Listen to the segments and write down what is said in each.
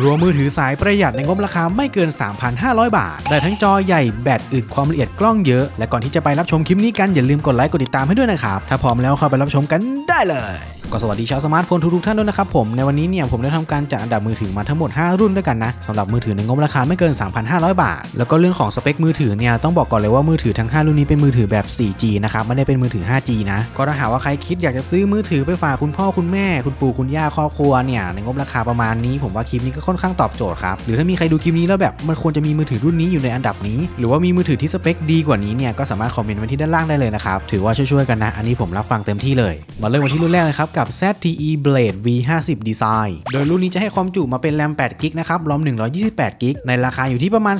รวมมือถือสายประหยัดในงบราคาไม่เกิน 3,500 บาท ได้ทั้งจอใหญ่แบตอึดความละเอียดกล้องเยอะ และก่อนที่จะไปรับชมคลิปนี้กันอย่าลืมกดไลค์กดติดตามให้ด้วยนะครับ ถ้าพร้อมแล้วเข้าไปรับชมกันได้เลย ก็สวัสดีชาวสมาร์ทโฟนทุกๆท่านด้วยนะครับผมในวันนี้เนี่ยผมได้ทำการจัดอันดับมือถือมาทั้งหมด 5 รุ่นด้วยกันนะสำหรับมือถือในงบราคาไม่เกิน 3,500 บาท แล้วก็เรื่องของสเปคมือถือเนี่ยต้องบอกก่อนเลยว่ามือถือทั้ง 5 รุ่นนี้เป็นมือถือแบบ 4G นะครับไม่ได้เป็นมือถือ 5G นะก็ถ้าหากว่าใครคิดอยากจะซื้อมือถือไปฝากคุณพ่อคุณแม่ คุณปู่คุณย่าครอบครัวเนี่ยในงบราคาประมาณนี้ ผมว่าคลิปนี้ก็ค่อนข้างตอบโจทย์ครับหรือถ้ามีใครดูคลิปนี้แล้วแบบมันควรจะมีมือถือรุ่นนี้อยู่ในอันดับนี้ หรือว่ามีมือถือที่สเปคดีกว่านี้เนี่ยก็สามารถคอมเมนต์ไว้ที่ด้านล่างได้เลยนะครับถือว่าช่วยๆกันนะอันนี้ผมรับฟังเต็มที่เลยมาเริ่มกันที่รุ่นแรกเลยครับกับับ ZTE Blade V50 Design โดยรุ่นนี้จะให้ความจุมาเป็นแรม8กิกนะครับรอม128กิกในราคาอยู่ที่ประมาณ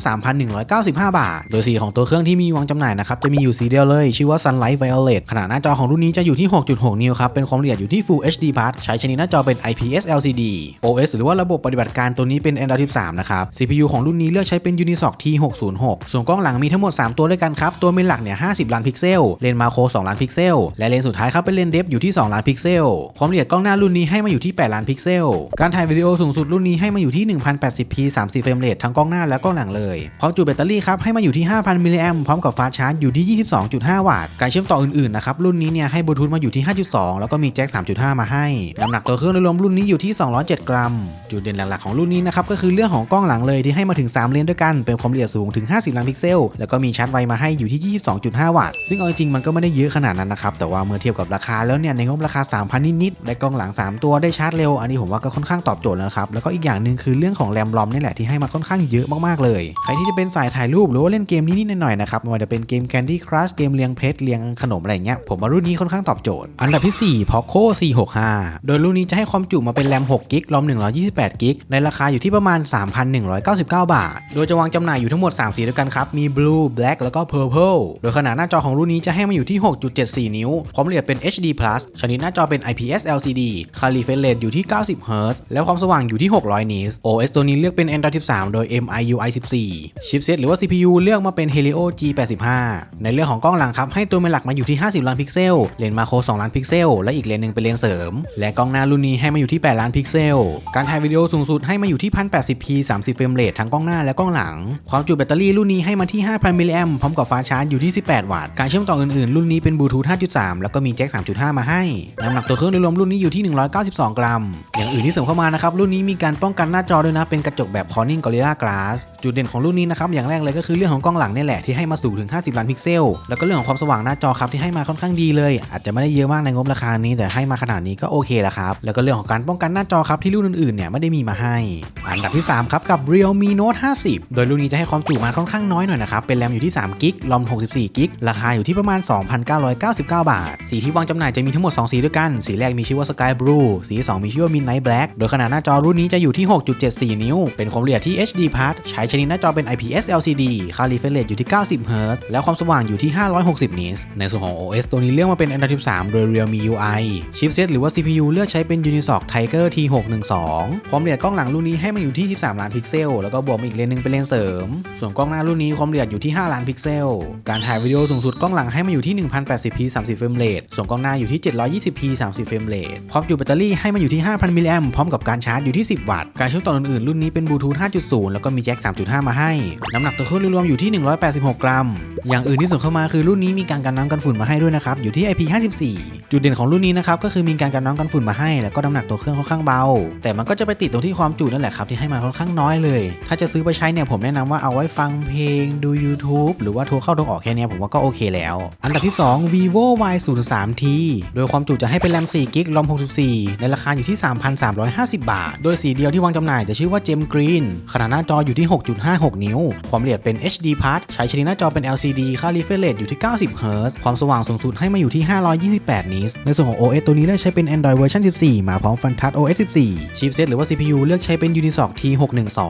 3,195 บาท โดยสีของตัวเครื่องที่มีวางจำหน่ายนะครับจะมีอยู่สีเดียวเลย ชื่อว่า Sunlight Violet ขนาดหน้าจอของรุ่นนี้จะอยู่ที่ 6.6 นิ้วครับ เป็นความละเอียดอยู่ที่ Full HD Plus ใช้ชนิดหน้าจอเป็น IPS LCD OS หรือว่าระบบปฏิบัติการตัวนี้เป็น Android 13 นะครับ CPU ของรุ่นนี้เลือกใช้เป็น Unisoc T606 ส่วนกล้องหลังมีทั้งหมด 3 ตัวด้วยกันครับ ตัวเมนหลักเนี่ย 50 ล้านพิกเซล เลนส์มาโคร 2 ล้านพิกเซล และเลนส์สุดท้ายครับเป็นเลนส์เดฟอยู่ที่ 2 ล้านพิกเซลความละเอียดกล้องหน้ารุ่นนี้ให้มาอยู่ที่ 8 ล้านพิกเซล การถ่ายวิดีโอสูงสุดรุ่นนี้ให้มาอยู่ที่ 1080p 30เฟรมเรททั้งกล้องหน้าและกล้องหลังเลยความจุแบตเตอรี่ครับให้มาอยู่ที่ 5,000มิลลิแอมพร้อมกับฟาชาร์จอยู่ที่ 22.5 วัตต์การเชื่อมต่ออื่นๆนะครับรุ่นนี้เนี่ยให้บลูทูธมาอยู่ที่ 5.2 แล้วก็มีแจ็ค 3.5 มาให้น้ำหนักตัวเครื่องโดยรวมรุ่นนี้อยู่ที่ 207 กรัม จุดเด่นหลักๆของรุ่นนี้นะครับก็คือเรื่องของกล้องหลังเลยที่ให้มาถึง 3 เลนส์ด้วยกันเป็นความละเอียดสูงถึง 50 ล้านพิกเซล แล้วก็มีชาร์จไวมาให้อยู่ที่ 22.5 วัตต์ซึ่งเอาจริงมันก็ไม่ได้เยอะขนาดนั้นนะครับแต่ว่าเมื่อเทียบกับราคาแล้วเนี่ยในงบราคา 3,000นิดๆได้กล้องหลัง 3 ตัวได้ชาร์จเร็ว อันนี้ผมว่าก็ค่อนข้างตอบโจทย์แล้วครับ แล้วก็อีกอย่างหนึ่งคือเรื่องของแรมรอมนี่แหละที่ให้มาค่อนข้างเยอะมากๆเลย ใครที่จะเป็นสายถ่ายรูปหรือว่าเล่นเกมนิดๆหน่อยๆนะครับไม่ว่าจะเป็นเกม Candy Crush เกมเลียงเพชรเลียงขนมอะไรเงี้ยผมว่ารุ่นนี้ค่อนข้างตอบโจทย์ อันดับที่4 Poco C65 โดยรุ่นนี้จะให้ความจุมาเป็นแรม6กิกรอม128กิกในราคาอยู่ที่ประมาณ 3,199 บาท โดยจะวางจำหน่ายอยู่ทั้งหมด 3 สีด้วยกันครับ มี Blue Black แล้วก็ Purple โดยขนาดหน้าจอของรุ่นนี้จะให้มาอยู่ที่ 6.74 นิ้ว ความละเอียดเป็น HD ชนิดหน้าจอเป็น IPS LCD คาลิเฟร a t อยู่ที่ 90 Hz และความสว่างอยู่ที่ 600 nits OS ตัวนี้เลือกเป็น Android 13 โดย MIUI 14 ชิปเซตหรือว่า CPU เลือกมาเป็น Helio G85 ในเรื่องของกล้องหลังครับ ให้ตัวเมนหลักมาอยู่ที่ 50 ล้านพิกเซล เลนส์มาโคร 2 ล้านพิกเซล และอีกเลนส์หนึ่งเป็นเลนส์เสริม และกล้องหน้ารุ่นนี้ให้มาอยู่ที่ 8 ล้านพิกเซล การถ่ายวิดีโอสูงสุดให้มาอยู่ที่ 1080p 30 เฟรมเรททั้งกล้องหน้าและกล้องหลัง ความจุแบตเตอรี่รุ่นนี้ให้มาที่ 5,000 มิลลิแอมพร้อมกับฟ้าชาร์จอยู่ที่ 18 วัตต์ การเชื่อมต่ออื่นๆ รุ่นนี้เป็นบลูทูธ 5.3 แล้วก็มีแจ็ค 3.5 มาให้ น้ำหนักตัวเครื่องโดยรวมรุ่นนี้อยู่ที่ 192 กรัม อย่างอื่นที่เสริมเข้ามานะครับรุ่นนี้มีการป้องกันหน้าจอด้วยนะเป็นกระจกแบบ Corning Gorilla Glass จุดเด่นของรุ่นนี้นะครับอย่างแรกเลยก็คือเรื่องของกล้องหลังนี่แหละที่ให้มาสูงถึง 50 ล้านพิกเซล แล้วก็เรื่องของความสว่างหน้าจอครับที่ให้มาค่อนข้างดีเลย อาจจะไม่ได้เยอะมากในงบราคานี้แต่ให้มาขนาดนี้ก็โอเคแล้วครับแล้วก็เรื่องของการป้องกันหน้าจอครับที่รุ่นอื่นๆเนี่ยไม่ได้มีมาให้ อันดับที่ 3 ครับกับ Realme Note 50 โดยรุ่นนี้จะให้ความจุมาค่อนข้างน้อยหน่อยนะครับเป็นแรมอยู่ที่3กิกรอม64กิกราคาอยู่ที่ประมาณ 2,999 บาท สีที่วางจำหน่ายจะมีทั้งหมด 2 สีด้วยกันสีแรกมีชื่อว่า Sky Blue สี 2 มีชื่อว่า Midnight Black โดยขนาดหน้าจอรุ่นนี้จะอยู่ที่ 6.74 นิ้ว เป็นความละเอียดที่ HD Plus ใช้ชนิดหน้าจอเป็น IPS LCD ค่าลิเฟร a t อยู่ที่ 90 Hz แล้วความสว่างอยู่ที่ 560 nits ในส่วนของ OS ตัวนี้เลือกมาเป็น Android 13 โดย Realme UI ชิปเซตหรือว่า CPU เลือกใช้เป็น Unisoc Tiger T612 ความละเอียดกล้องหลังรุ่นนี้ให้มาอยู่ที่ 13 ล้านพิกเซล แล้วก็บวกมาอีกเลนส์นึงเป็นเลนส์เสริม ส่วนกล้องหน้ารุ่นนี้ความละเอียดอยู่ที่ 5 ล้านพิกเซล การถ่ายวิดีโอสูงสุดกล้องหลังให้มาอยู่ที่ 1080p 30เฟรมเรทส่วนกล้องหน้าอยู่ที่ 720p 30เฟรมเรทความจุแบตเตอรี่ให้มาอยู่ที่ 5,000 มิลลิแอมพร้อมกับการชาร์จอยู่ที่ 10 วัตต์ การเชื่อมต่ออื่นๆ รุ่นนี้เป็นบลูทูธ 5.0 แล้วก็มีแจ็ค 3.5 มาให้ น้ำหนักตัวเครื่องรวมอยู่ที่ 186 กรัม อย่างอื่นที่ส่งเข้ามาคือรุ่นนี้มีการกันน้ำกันฝุ่นมาให้ด้วยนะครับ อยู่ที่ IP54 จุดเด่นของรุ่นนี้นะครับก็คือมีการกันน้ำกันฝุ่นมาให้ แล้วก็น้ำหนักตัวเครื่องค่อนข้างเบา แต่มันก็จะไปติดตรงที่ความจุนั่นแหละครับที่ให้มาค่อนข้างน้อยเลย ถ้าจะซื้อไปใช้เนี่ยผมแนะนำว่าเอาไว้ฟังเพลงดู YouTube หรือว่าโทรเข้าโทรออกแค่นี้ผมว่าก็โอเคแล้ว อันดับที่ 2 vivo y 0 3 t โดยความจุจะให้เป็นแรม4 4กิกรอม64 ในราคาอยู่ที่ 3,350 บาท โดยสีเดียวที่วางจำหน่ายจะชื่อว่า Gem Green ขนาดหน้าจออยู่ที่ 6.56 นิ้ว ความละเอียดเป็น HD Plus ใช้ชนิดหน้าจอเป็น LCD ค่า refresh rate อยู่ที่ 90 Hz ความสว่างสูงสุดให้มาอยู่ที่ 528 nits ในส่วนของ OS ตัวนี้เลือกใช้เป็น Android เวอร์ชัน14 มาพร้อมฟันทัช OS 14 ชิปเซตหรือว่า CPU เลือกใช้เป็น Unisoc T612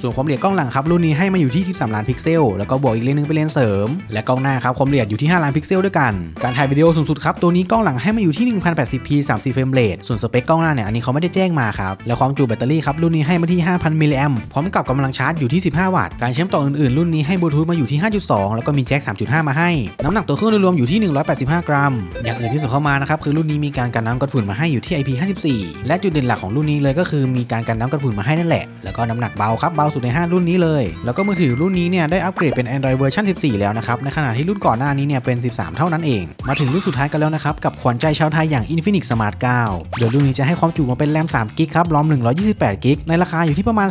ส่วนความละเอียดกล้องหลังครับรุ่นนี้ให้มาอยู่ที่ 13 ล้านพิกเซล แล้วก็บวกอีกเลนส์นึงเป็นเลนส์เสริม และกล้องหน้าครับความละเอียดอยู่ที่ 5 ล้านพิกเซลด้วยกัน การถ่ายวิดีโอสูงสุดครับตัวนี้กล้องหลังให้มาอยู่ที่ 1080p 30 เฟรมเรทส่วนสเปคกล้องหน้าเนี่ยอันนี้เขาไม่ได้แจ้งมาครับ และความจุแบตเตอรี่ครับรุ่นนี้ให้มาที่ 5,000 มิลลิแอมพร้อมกับกำลังชาร์จอยู่ที่ 15 วัตต์ การเชื่อมต่ออื่นๆ รุ่นนี้ให้บลูทูธมาอยู่ที่ 5.2 แล้วก็มีแจ็ค 3.5 มาให้ น้ำหนักตัวเครื่องโดยรวมอยู่ที่ 185 กรัม อย่างอื่นที่ส่งเข้ามานะครับคือรุ่นนี้มีการกันน้ำกันฝุ่นมาให้อยู่ที่ IP54 และจุดเด่นหลักของรุ่นนี้เลยก็คือมีการกันน้ำกันฝุ่นมาให้นั่นแหละ แล้วก็น้ำหนักเบาครับเบาสุดใน 5 รุ่นนี้เลย แล้วก็มือถือรุ่นนี้เนี่ยได้อัปเกรดเป็น Android เวอร์ชัน14 แล้วนะครับในขณะที่รุ่นก่อนหน้านี้เนี่ยเป็น 13 เท่านั้นเอง มาถึงรุ่นสุดท้ายกันแล้วนะครับกับขวัญใจชาวไทยอย่าง Infinix Smart 9 โดยรุ่นนี้จะให้ความจุมาเป็นแรม3กิกครับ รอม 128กิกในราคาอยู่ที่ประมาณ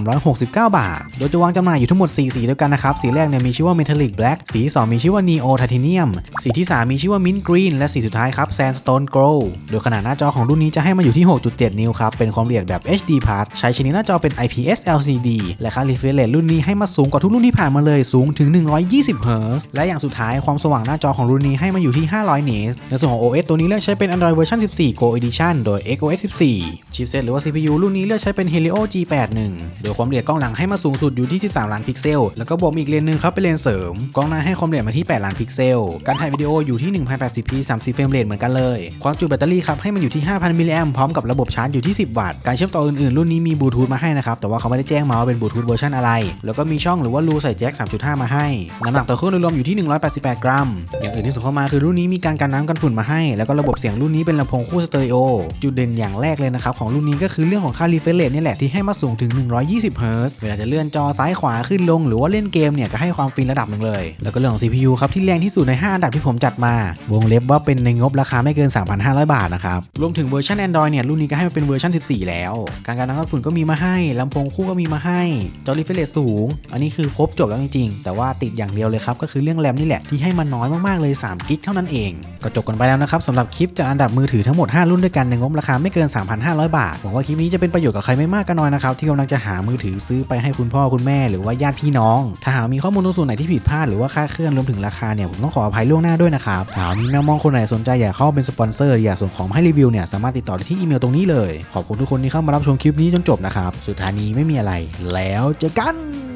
3,369 บาท โดยจะวางจำหน่ายอยู่ทั้งหมด 4 สีด้วยกันนะครับ สีแรกเนี่ยมีชื่อว่า Metallic Black สีที่2มีชื่อว่า Neo Titanium สีที่ 3 มีชื่อว่า Mint Green และสีสุดท้ายครับ Sandstone Gold โดยขนาดหน้าจอของรุ่นนี้จะให้มาอยู่ที่ 6.7 นิ้วครับ เป็นความละเอียดแบบ HD Plus ใช้ชนิดหน้าจอเป็น IPS LCD และค่า refresh rate รุ่นนี้ให้มาสูงกว่าทุกรุ่นที่ผ่านมาเลยสูงถึง 120 Hz และอย่างสุดท้ายความสว่างหน้าจอของรุ่นนี้ให้มาอยู่ที่ 500 nits ในส่วนของ OS ตัวนี้เลือกใช้เป็น Android เวอร์ชัน14 Go Edition โดย XOS 14 ชิปเซตหรือว่า CPU รุ่นนี้เลือกใช้เป็น Helio G81 โดยความละเอียดกล้องหลังให้มาสูงสุดอยู่ที่ 13 ล้านพิกเซล แล้วก็บวกอีกเลนส์หนึงครับเป็นเลนส์เสริม กล้องหน้าให้ความละเอียดมาที่ 8 ล้านพิกเซล การถ่ายวิดีโออยู่ที่ 1080p 30 เฟรมเรทเหมือนกันเลย ความจุแบตเตอรี่ครับให้มันอยู่ที่ 5,000 มิลลิแอมพร้อมกับระบบชาร์จอยู่ที่ 10 วัตต์ การเชื่อมต่ออื่นๆ รุ่นนี้มีบลูทูธมาให้นะครับ แต่ว่าเขาไม่ได้แจ้งมาว่าเป็นบลูทูธเวอร์ชันอะไร แล้วก็มีช่องหรือว่ารูใส่แจ็ค 3.5 มาให้ น้ำหนักต่อเครื่องโดยรวมอยู่ที่ 188 กรัม อย่างอื่นที่ส่งเข้ามาคือรุ่นนี้มีการกันน้ำกันฝุ่นมาให้ แล้วก็ระบบเสียงรุ่นนี้เป็นลำโพงคู่สเตอริโอจุดเด่นอย่างแรกเลยนะครับของรุ่นนี้ก็คือเรื่องของค่า refresh rate นี่แหละที่ให้มาสูงถึง 120 Hz เวลาจะเลื่อนจอซ้ายขวาขึ้นลง หรือว่าเล่นเกมเนี่ยก็ให้ความฟินระดับหนึ่งเลย แล้วก็เรื่องของ CPU ครับที่แรงที่สุดใน 5 อันดับที่ผมจัดมา วงเล็บว่าเป็นในงบราคาไม่เกิน 3,500 บาทนะครับรวมถึงเวอร์ชัน Android เนี่ยรุ่นนี้ก็ให้มาเป็นเวอร์ชัน 14 แล้ว การการน้ำกันฝุ่นก็มีมาให้ลำโพงคู่ก็มีมาให้จอ refresh rate สูง อันนี้คือครบจบแล้วจริงๆแต่ว่าติดอย่างเดียวเลยครับก็คือเรื่องแรมนี่แหละที่ให้มาน้อยมากๆเลย3กิกเท่านั้นเองก็จบกันไปแล้วนะครับสำหรับคลิปจากอันดับมือถือทั้งหมด 5 รุ่นด้วยกันในงบราคาไม่เกิน 3,500 บาทหวังว่าคลิปนี้จะเป็นประโยชน์กับใครไม่มากก็น้อยนะครับที่กำลังจะหามือถือซื้อไปให้คุณพ่อคุณแม่หรือว่าญาติพี่น้อง ถ้าหากมีข้อมูลตรงส่วนไหนที่ผิดพลาดหรือว่าค่าเคลื่อนรวมถึงราคาเนี่ยผมต้องขออภัยล่วงหน้าด้วยนะครับถ้าหากมีแมวมองคนไหนสนใจอยากเข้าเป็นสปอนเซอร์อยากส่งของให้รีวิวเนี่ยสามารถติดต่อได้ที่อีเมลตรงนี้เลย ขอบคุณทุกคนที่เข้ามารับชมคลิปนี้จนจบนะครับสุดท้ายนี้ไม่มีอะไร แล้วเจอกัน